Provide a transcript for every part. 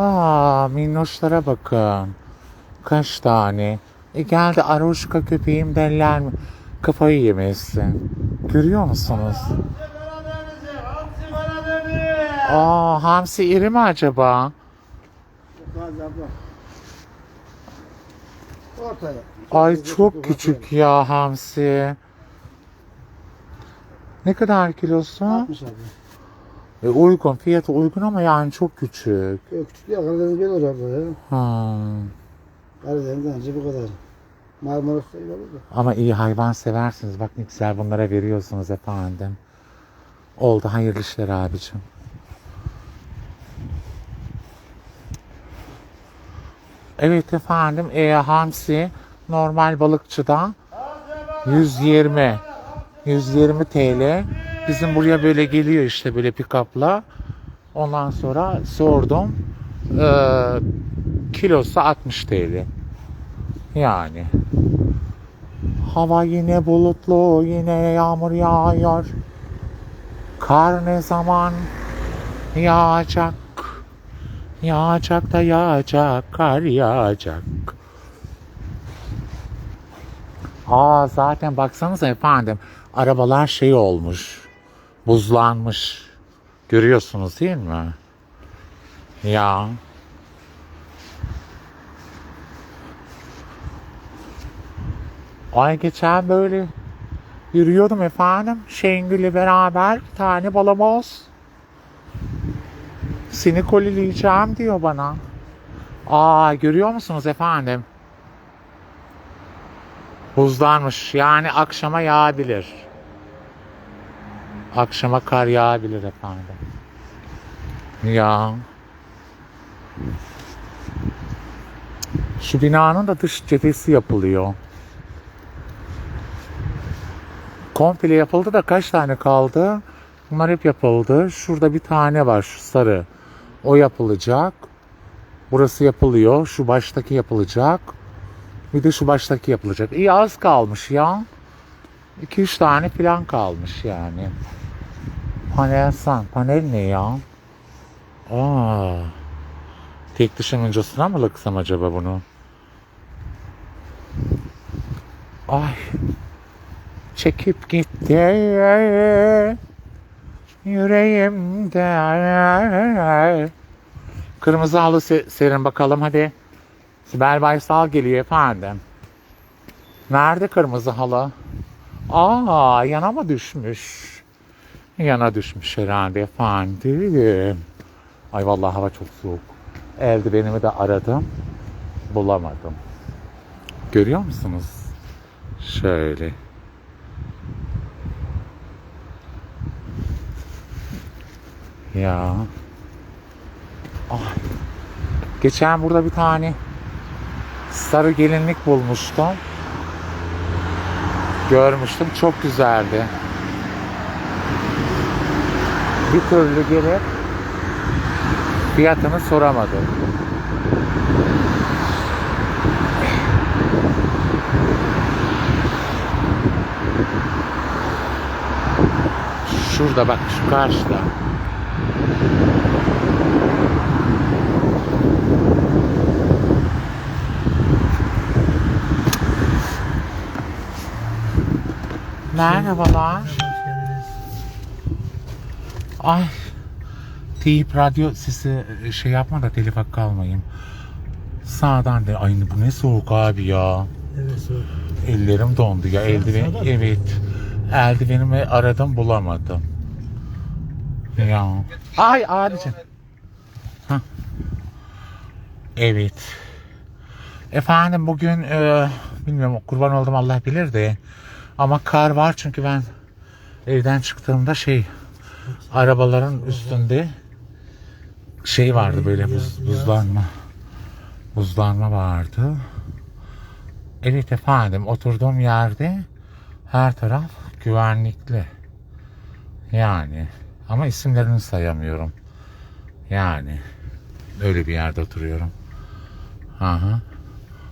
Aa minnoşlara bakın. Kaç tane. E geldi Aroşka köpeğim derler mi? Kafayı yemesin. Görüyor musunuz? Aa hamsi iri mi acaba? Ortaya. Ay çok küçük ya hamsi. Ne kadar kilosu? 60 abi. E, uygun fiyatı uygun ama yani çok küçük. Yok küçük değil Karadeniz böyle olur abla ya. Ha. Karadeniz önce bu kadar. Marmaris'te öyle olur da. Ama iyi hayvan seversiniz. Bak ne güzel bunlara veriyorsunuz efendim. Oldu hayırlı işler abicim. Evet efendim e, hamsi normal balıkçıda 120 120 TL. Bizim buraya böyle geliyor işte böyle pick-up'la. Ondan sonra sordum. Ee, kilosu 60 TL. Yani. Hava yine bulutlu, yine yağmur yağıyor. Kar ne zaman yağacak? Yağacak da yağacak, kar yağacak. Aa zaten baksanıza efendim, arabalar şey olmuş, buzlanmış. Görüyorsunuz değil mi? Ya. Ay geçen böyle yürüyordum efendim. Şengül'le beraber bir tane balamoz. Seni kolileyeceğim diyor bana. Aa görüyor musunuz efendim? Buzlanmış. Yani akşama yağabilir. Akşama kar yağabilir efendim. Ya. Şu binanın da dış cephesi yapılıyor. Komple yapıldı da kaç tane kaldı? Bunlar hep yapıldı. Şurada bir tane var şu sarı. O yapılacak. Burası yapılıyor. Şu baştaki yapılacak. Bir de şu baştaki yapılacak. İyi az kalmış ya. 2-3 tane falan kalmış yani. Panel san. Panel ne ya? Aa. Tek dışınıncasına mı lıksam acaba bunu? Ay. Çekip gitti yüreğimde. Kırmızı halı se- serin bakalım hadi. Sibel Baysal geliyor efendim. Nerede kırmızı halı? Aa yana mı düşmüş? Yana düşmüş herhalde efendim. Ay vallahi hava çok soğuk. Eldivenimi de aradım. Bulamadım. Görüyor musunuz? Şöyle. Ya. Ay. Geçen burada bir tane sarı gelinlik bulmuştum. Görmüştüm. Çok güzeldi. Bir türlü gelip fiyatını soramadım. Şurada bak şu karşıda. Merhabalar. Ay. Teyip radyo sesi e, şey yapma da telif hakkı almayayım. Sağdan de ay bu ne soğuk abi ya. Evet soğuk. Ellerim dondu ya. Eldiven evet. Eldivenimi aradım bulamadım. Ya. Ay. Hah. Evet. Efendim bugün e, bilmiyorum kurban oldum Allah bilir de ama kar var çünkü ben evden çıktığımda şey arabaların üstünde şey vardı böyle buz, buzlanma buzlanma vardı. Evet efendim oturduğum yerde her taraf güvenlikli. Yani ama isimlerini sayamıyorum. Yani öyle bir yerde oturuyorum. Aha.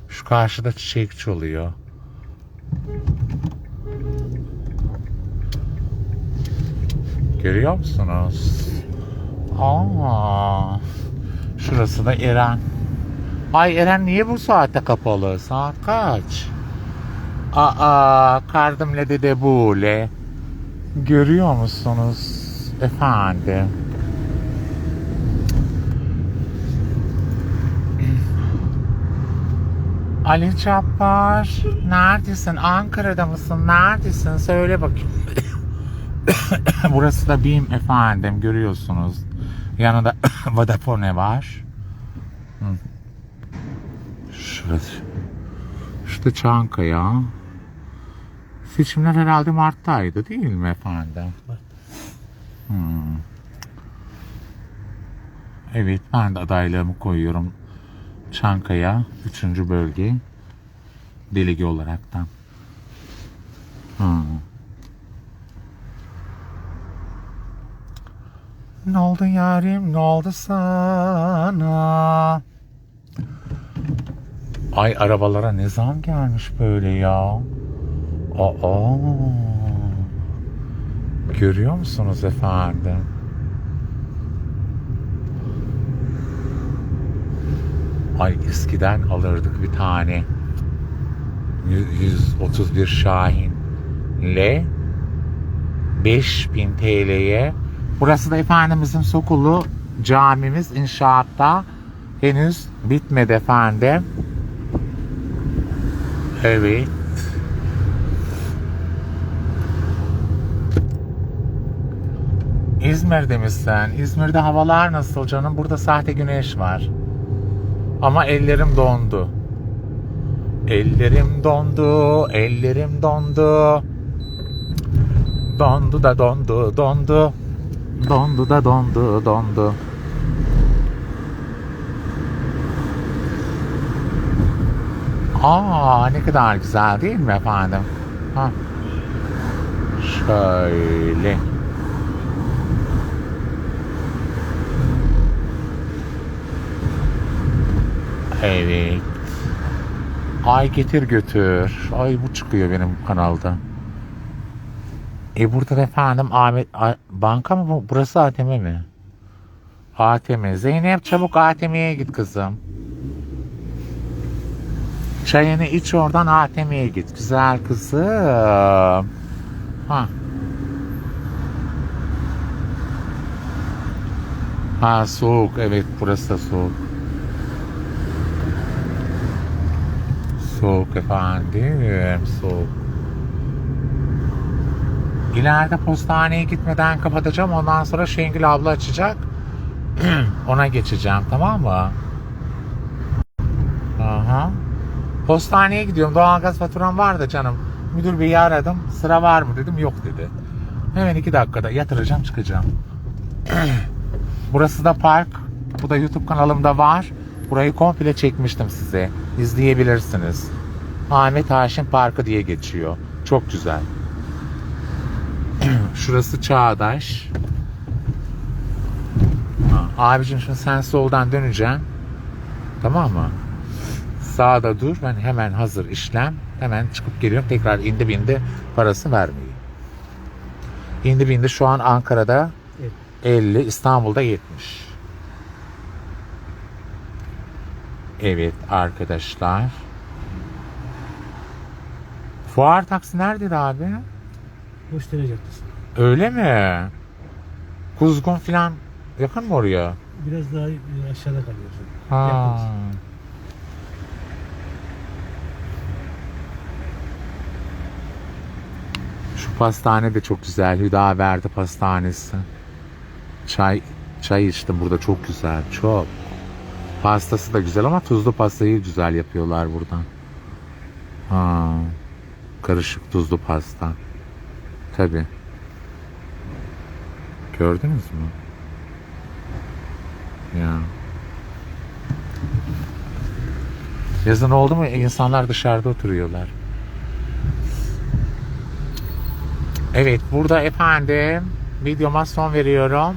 Şu karşıda çiçekçi oluyor. Görüyor musunuz? Aa. Şurası da Eren. Ay Eren niye bu saatte kapalı? Saat kaç? Aa, kardımle dede bule. Görüyor musunuz efendim? Ali Cabbar, neredesin? Ankara'da mısın? Neredesin? Söyle bakayım. Burası da BİM efendim, görüyorsunuz. Yanında Vodafone var. Hı. Şurası. İşte Çankaya. Seçimler herhalde Mart'taydı değil mi efendim? Hmm. Evet ben de adaylığımı koyuyorum. Çankaya 3. bölge delege olaraktan. Hmm. Ne oldu yarim ne oldu sana? Ay arabalara ne zam gelmiş böyle ya? Aa. Görüyor musunuz efendim? Ay eskiden alırdık bir tane. Yü- 131 Şahin L 5000 TL'ye. Burası da Efendimizin Sokulu camimiz inşaatta. Henüz bitmedi efendim. Evet. İzmir'de misin? İzmir'de havalar nasıl canım? Burada sahte güneş var. Ama ellerim dondu. Ellerim dondu, ellerim dondu. Dondu da dondu, dondu. Dondu da dondu, dondu. Aa ne kadar güzel değil mi efendim? Ha. Şöyle. Evet. Ay getir götür. Ay bu çıkıyor benim kanalda. E burada da efendim Ahmet A- banka mı bu? Burası ATM mi? ATM. Zeynep çabuk ATM'ye git kızım. Çayını iç oradan ATM'ye git. Güzel kızım. Ha. Ha soğuk. Evet burası da soğuk. Soğuk efendim. Soğuk. İleride postaneye gitmeden kapatacağım. Ondan sonra Şengül abla açacak. Ona geçeceğim tamam mı? Aha. Postaneye gidiyorum. Doğalgaz faturam var da canım. Müdür beyi aradım. Sıra var mı dedim. Yok dedi. Hemen iki dakikada yatıracağım çıkacağım. Burası da park. Bu da YouTube kanalımda var. Burayı komple çekmiştim size. İzleyebilirsiniz. Ahmet Haşim Parkı diye geçiyor. Çok güzel. Şurası Çağdaş. Ha, abicim şimdi sen soldan döneceksin. Tamam mı? Sağda dur. Ben hemen hazır işlem. Hemen çıkıp geliyorum. Tekrar indi bindi parası vermeyi. İndi bindi şu an Ankara'da Evet. 50, İstanbul'da 70. Evet arkadaşlar. Fuar taksi neredeydi abi? Gösteri Caddesi. Öyle mi? Kuzgun filan yakın mı oraya? Biraz daha e, aşağıda kalıyorsun. Ha. Yakın. Şu pastane de çok güzel. Hüdaverdi pastanesi. Çay çay içtim burada çok güzel. Çok. Pastası da güzel ama tuzlu pastayı güzel yapıyorlar buradan. Ha. Karışık tuzlu pasta. Tabi. Gördünüz mü? Ya. Yazın oldu mu insanlar dışarıda oturuyorlar. Evet burada efendim videoma son veriyorum.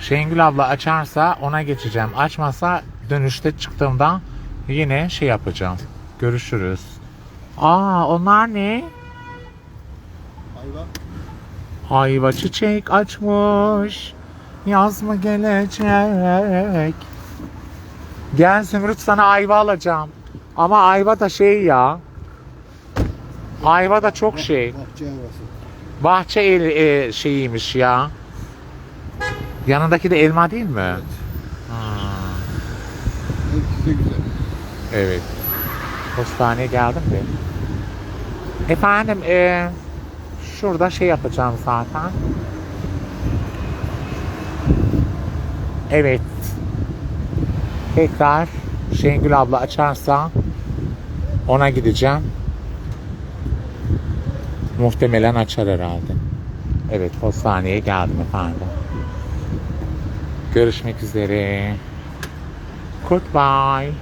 Şengül abla açarsa ona geçeceğim. Açmazsa dönüşte çıktığımda yine şey yapacağım. Görüşürüz. Aa onlar ne? Ayva. Ayva çiçek açmış. Yaz mı gelecek? Gel Zümrüt sana ayva alacağım. Ama ayva da şey ya. Ayva da çok şey. Bahçe el, e, şeyiymiş ya. Yanındaki de elma değil mi? Hepsi güzel. evet. Postaneye geldim de. Efendim e, şurada şey yapacağım zaten. Evet. Tekrar Şengül abla açarsa ona gideceğim. Muhtemelen açar herhalde. Evet postaneye geldim efendim. Görüşmek üzere. Goodbye.